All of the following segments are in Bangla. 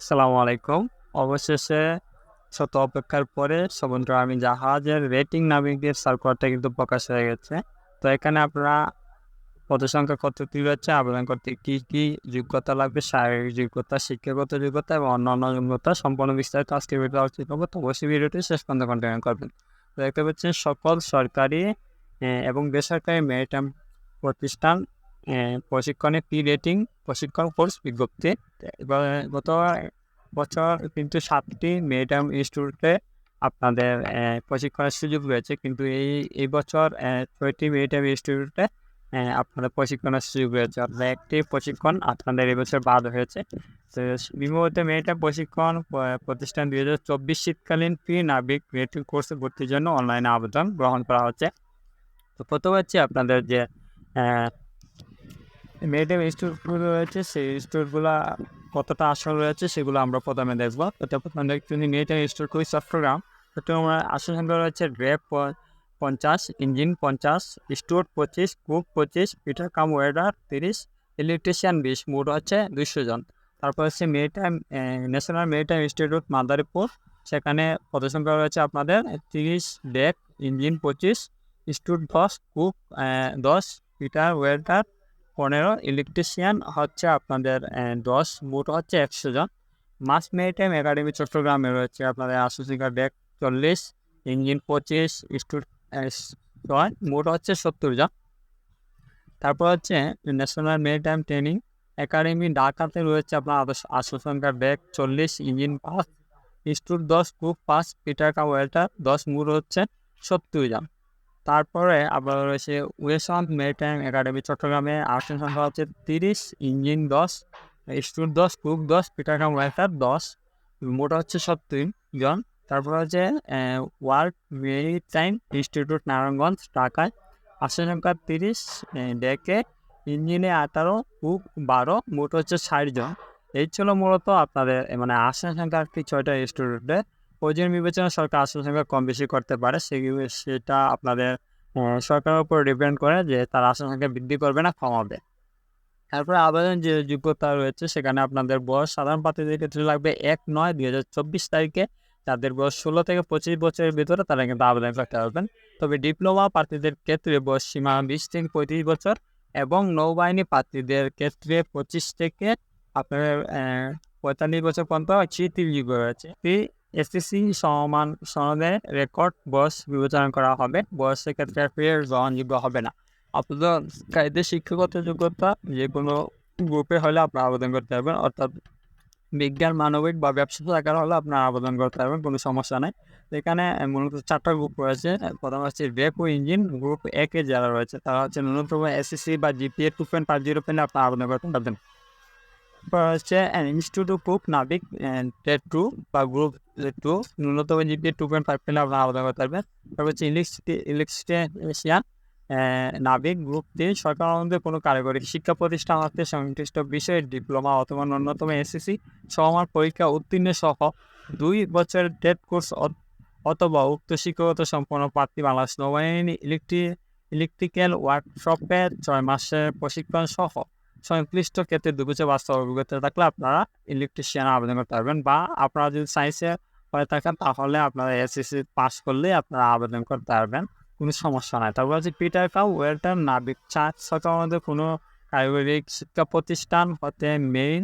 আসসালামু আলাইকুম। অবশেষে শত অপেক্ষার পরে আমি জাহাজের রেটিং নাবিকদের সার্কুলারটা কিন্তু প্রকাশ হয়ে গেছে। তো এখানে আপনারা পদ সংখ্যা কতটি রয়েছে, আবেদন করতে কী কী যোগ্যতা লাগবে, শারীরিক যোগ্যতা, শিক্ষাগত যোগ্যতা এবং অন্যান্য যোগ্যতা সম্পূর্ণ বিস্তারিত আজকে ভিডিও আলোচনা করব। তো অবশ্যই ভিডিওটি শেষ পর্যন্ত কন্টিনিউ করবেন। তো দেখতে পাচ্ছেন, সকল সরকারি এবং বেসরকারি মেরিটাইম প্রতিষ্ঠান প্রশিক্ষণে পি রেটিং প্রশিক্ষণ কোর্স বিজ্ঞপ্তি। এবার গত বছর কিন্তু সাতটি মেরিটাইম ইনস্টিটিউটে আপনাদের প্রশিক্ষণের সুযোগ রয়েছে। কিন্তু এই এই বছর ছয়টি মেরিটাইম ইনস্টিটিউটে আপনাদের প্রশিক্ষণের সুযোগ রয়েছে। অর্থাৎ একটি প্রশিক্ষণ আপনাদের এবছর বাদ হয়েছে। তো বিমূর্ত মেরিটাইম প্রশিক্ষণ প্রতিষ্ঠান দুই হাজার চব্বিশ শীতকালীন প্রি নাবিক রেটিং কোর্সে ভর্তির জন্য অনলাইনে আবেদন গ্রহণ করা হচ্ছে। তো প্রথম হচ্ছে আপনাদের যে মেরিটাইম ইনস্টিটিউটগুলো রয়েছে, সেই ইনস্টিটিউটগুলো কতটা আসল রয়েছে সেগুলো আমরা প্রথমে দেখব। এটা প্রথমে দেখছি মেরিটাইম ইনস্টিটিউট কুইজ চট্টগ্রাম। তো আমরা আসল সংখ্যা রয়েছে র্যাব পঞ্চাশ ইঞ্জিন পঞ্চাশ স্টুয়ার্ট পঁচিশ কুক পঁচিশ পিটার কাম ওয়েডার তিরিশ ইলেকট্রিশিয়ান বিশ, মোট হচ্ছে দুইশো জন। তারপর হচ্ছে maritime national maritime institute Madaripur. সেখানে পদ সংখ্যা রয়েছে আপনাদের তিরিশ ডেক ইঞ্জিন পঁচিশ স্টুট দশ কুক দশ পিটার ওয়েল্ডার পনেরো ইলেকট্রিশিয়ান হচ্ছে আপনাদের দশ, মোট হচ্ছে একশো জন। মাস মেরিটাইম একাডেমি চট্টগ্রামে রয়েছে আপনাদের আসুসিকা ব্যাগ চল্লিশ ইঞ্জিন পঁচিশ ছয়, মোট হচ্ছে সত্তর জন। তারপর হচ্ছে ন্যাশনাল মেরিটাইম ট্রেনিং একাডেমি ঢাকাতে রয়েছে আপনার সংখ্যার ব্যাগ চল্লিশ ইঞ্জিন পাঁচ স্টুট দশ কুক পাঁচ পিটার পিটাকা ওয়েল্টার দশ, মোট হচ্ছে সত্তর জন। তারপরে আবার রয়েছে ওয়েসান্ত মেরিটাইম একাডেমি চট্টগ্রামে আসন সংখ্যা হচ্ছে তিরিশ ইঞ্জিন দশ স্টুট দশ কুক দশ পিটারকাম ওয়েল্টার দশ, মোটা হচ্ছে সত্তর জন তারপর হচ্ছে ওয়ার্ল্ড মেরিটাইম ইনস্টিটিউট নারায়ণগঞ্জ, ঢাকায় আসন সংখ্যা তিরিশ ডেকে ইঞ্জিনে আঠারো কুক বারো, মোট হচ্ছে ষাট জন এই ছিল মূলত আপনাদের মানে আসন সংখ্যা আর কি ছয়টা স্টুডেন্টের প্রয়োজন বিবেচনা সরকার আসন সংখ্যা কম বেশি করতে পারে সেটা আপনাদের সরকারের উপর ডিপেন্ড করে যে তার আসন সংখ্যা বৃদ্ধি করবে না কমাবে। তারপরে আবেদন যে যোগ্যতা রয়েছে সেখানে আপনাদের বয়স সাধারণ প্রার্থীদের ক্ষেত্রে লাগবে এক নয় দুই হাজার চব্বিশ তারিখে। যাদের বয়স ষোলো থেকে পঁচিশ বছরের ভিতরে তারা কিন্তু আবেদন করতে পারবেন। তবে ডিপ্লোমা প্রার্থীদের ক্ষেত্রে বয়স সীমা বিশ থেকে পঁয়ত্রিশ বছর এবং নৌবাহিনী প্রার্থীদের ক্ষেত্রে পঁচিশ থেকে আপনার পঁয়তাল্লিশ বছর পর্যন্ত স্মৃতিযোগ্য রয়েছে। এসএসসি সমান সনদে রেকর্ড বয়স বিবেচনা করা হবে। বয়সের ক্ষেত্রে ফের গ্রহণযোগ্য হবে না। আপনাদের শিক্ষাগত যোগ্যতা যে কোনো গ্রুপে হলে আপনার আবেদন করতে পারবেন। অর্থাৎ বিজ্ঞান, মানবিক বা ব্যবসা শাখার হলে আপনার আবেদন করতে পারবেন, কোনো সমস্যা নেই। এখানে মূলত চারটা গ্রুপ রয়েছে। প্রথম হচ্ছে রেপো ইঞ্জিন, গ্রুপ একে যারা রয়েছে, তারা হচ্ছে ন্যূনতম এসএসসি বা GPA two point five zero পেলে আপনার আবেদন করতে পারবেন। হচ্ছে ইনস্টিটিউট অফ গ্রুপ নাবিক টেট টু বা গ্রুপ টু ন্যূনতম জিপিএ টু পয়েন্ট ফাইভ পেলে আপনারা আবেদন করতে পারবেন। তারপর হচ্ছে ইলেকট্রিসিটি ইলেকট্রিশিয়ান নাবিক গ্রুপ তিন সরকার অনুমোদিত কোনো কারিগরি শিক্ষা প্রতিষ্ঠান হতে সংশ্লিষ্ট বিষয়ে ডিপ্লোমা অথবা ন্যূনতম এসএসসি সমান পরীক্ষা উত্তীর্ণ সহ দুই বছরের টেট কোর্স অথবা উক্ত শিক্ষাগত সম্পন্ন প্রার্থী বাংলাদেশ নৌবাহিনী ইলেকট্রি ইলেকট্রিক্যাল ওয়ার্কশপে ছয় মাসের প্রশিক্ষণ সহ সংশ্লিষ্ট ক্ষেত্রে দু বছর বাস্তব অভিজ্ঞতা থাকলে আপনারা ইলেকট্রিশিয়ান আবেদন করতে পারবেন বা আপনারা যদি সায়েন্সে হয়ে থাকেন তাহলে আপনারা এসএসসি পাস করলে আপনারা আবেদন করতে পারবেন, কোনো সমস্যা নাই। তারপর হচ্ছে কাউ ওয়েল্টার নাবিক চার্জ সরকার মধ্যে কোনো কারিগরিক শিক্ষা প্রতিষ্ঠান হতে main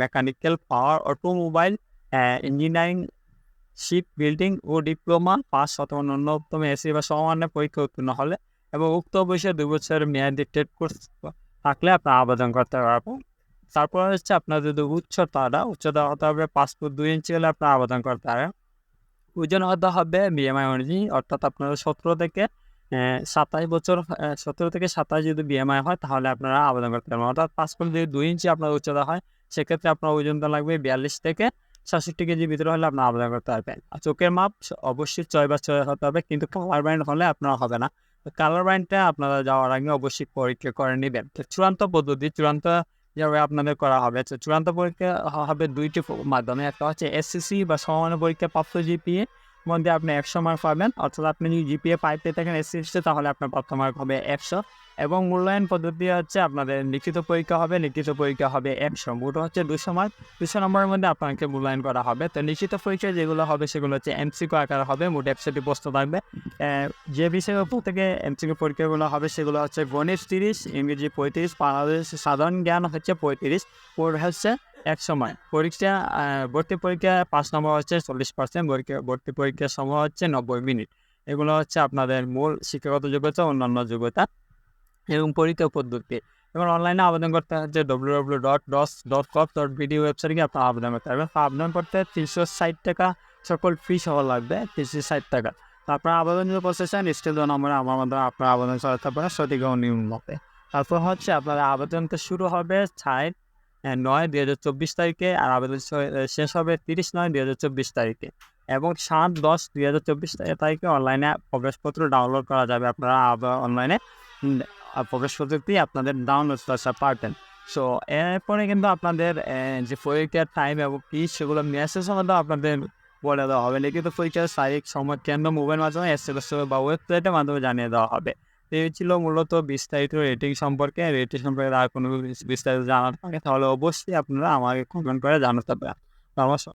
mechanical power automobile engineering ship building ও ডিপ্লোমা পাস অথবা ন্যূনতম এসি বা সমমানের পরীক্ষা উত্তীর্ণ হলে এবং উক্ত বয়সে দুই বছরের মেয়াদি টেট কোর্স থাকলে আপনার আবেদন করতে পারবেন। তারপর হচ্ছে আপনার যদি উচ্চতাটা উচ্চতা হতে হবে পাঁচ ফুট দুই ইঞ্চি হলে আপনার আবেদন করতে পারেন। ওজন হতে হবে বিএমআই অনুযায়ী, অর্থাৎ আপনার সতেরো থেকে সাতাশ বছর সতেরো থেকে সাতাশ যদি বিএমআই হয়, তাহলে আপনারা আবেদন করতে পারবেন। অর্থাৎ পাঁচ ফুট যদি দুই ইঞ্চি আপনার উচ্চতা হয়, সেক্ষেত্রে আপনার ওজনটা লাগবে বিয়াল্লিশ থেকে সাতষট্টি কেজির ভিতরে হলে আপনার আবেদন করতে পারবেন। আর চোখের মাপ অবশ্যই ছয় বা ছয় হতে হবে, কিন্তু কালার ব্যান্ড হলে আপনার হবে না। কালার ব্যান্ডটা আপনারা যাওয়ার আগে অবশ্যই পরীক্ষা করে নেবেন। তো চূড়ান্ত পদ্ধতি, চূড়ান্ত যেভাবে আপনাদের করা হবে চূড়ান্ত পরীক্ষা হবে দুইটি মাধ্যমে। একটা হচ্ছে এসএসসি বা সমান পরীক্ষা প্রাপ্ত জিপিএ মধ্যে আপনি একশো মার্ক পাবেন। অর্থাৎ আপনি যদি জিপিএ ফাইভ থাকেন এসএসসি তাহলে আপনার প্রাপ্ত মার্ক হবে একশো। এবং মূল্যায়ন পদ্ধতি হচ্ছে আপনাদের লিখিত পরীক্ষা হবে, লিখিত পরীক্ষা হবে একশো মোট হচ্ছে দুশো মার্ক দুশো নম্বরের মধ্যে আপনাকে মূল্যায়ন করা হবে। তো লিখিত পরীক্ষা যেগুলো হবে সেগুলো হচ্ছে এমসিকিউ আকার হবে, মোট একশোটি প্রশ্ন থাকবে। যে বিষয়ের উপর থেকে এমসিকিউ পরীক্ষাগুলো হবে সেগুলো হচ্ছে গণিত তিরিশ, ইংরেজি পঁয়ত্রিশ, বাংলাদেশ সাধারণ জ্ঞান হচ্ছে পঁয়ত্রিশ। পড়বে হচ্ছে এক সময়। পরীক্ষা ভর্তি পরীক্ষা পাঁচ নম্বর হচ্ছে চল্লিশ পার্সেন্ট ভর্তি পরীক্ষার সময় হচ্ছে নব্বই মিনিট। এগুলো হচ্ছে আপনাদের মূল শিক্ষাগত যোগ্যতা, অন্যান্য যোগ্যতা। এবং পরীক্ষা পদ্ধতি। এবং অনলাইনে আবেদন করতে হচ্ছে W W dot dos dot gov dot BD ওয়েবসাইটে গিয়ে আপনার আবেদন করতে তো আবেদন করতে তিনশো ষাট টাকা সকল ফি সহ লাগবে, তিনশো ষাট টাকা। আপনার আবেদন যদি করতে চান স্টিল নম্বরে আমার মাধ্যমে আপনার আবেদন চালাতে সঠিক নিয়ম মতে তারপর হচ্ছে আপনার আবেদনটা শুরু হবে ষাট নয় দুই হাজার চব্বিশ তারিখে আর আবেদন শেষ হবে তিরিশ নয় দুই হাজার চব্বিশ তারিখে। এবং সাত দশ দুই হাজার চব্বিশ তারিখে অনলাইনে প্রবেশপত্র ডাউনলোড করা যাবে আপনারা অনলাইনে প্রবেশপত্রটি আপনাদের ডাউনলোড করতে পারবেন সো এরপরে কিন্তু আপনাদের যে পরীক্ষার টাইম এবং কি সেগুলো মেসেজের মধ্যে আপনাদের বলে দেওয়া হবে। লিখিত পরীক্ষার তারিখ সময় কেন্দ্র মোবাইল মাধ্যমে এস এম এস বা ওয়েবসাইটের মাধ্যমে জানিয়ে দেওয়া হবে। এই ছিল মূলত বিস্তারিত রেটিং সম্পর্কে। রেটিং সম্পর্কে আর কোনো বিস্তারিত জানার থাকে তাহলে অবশ্যই আপনারা আমাকে কমেন্ট করে জানাতে পারেন। আমার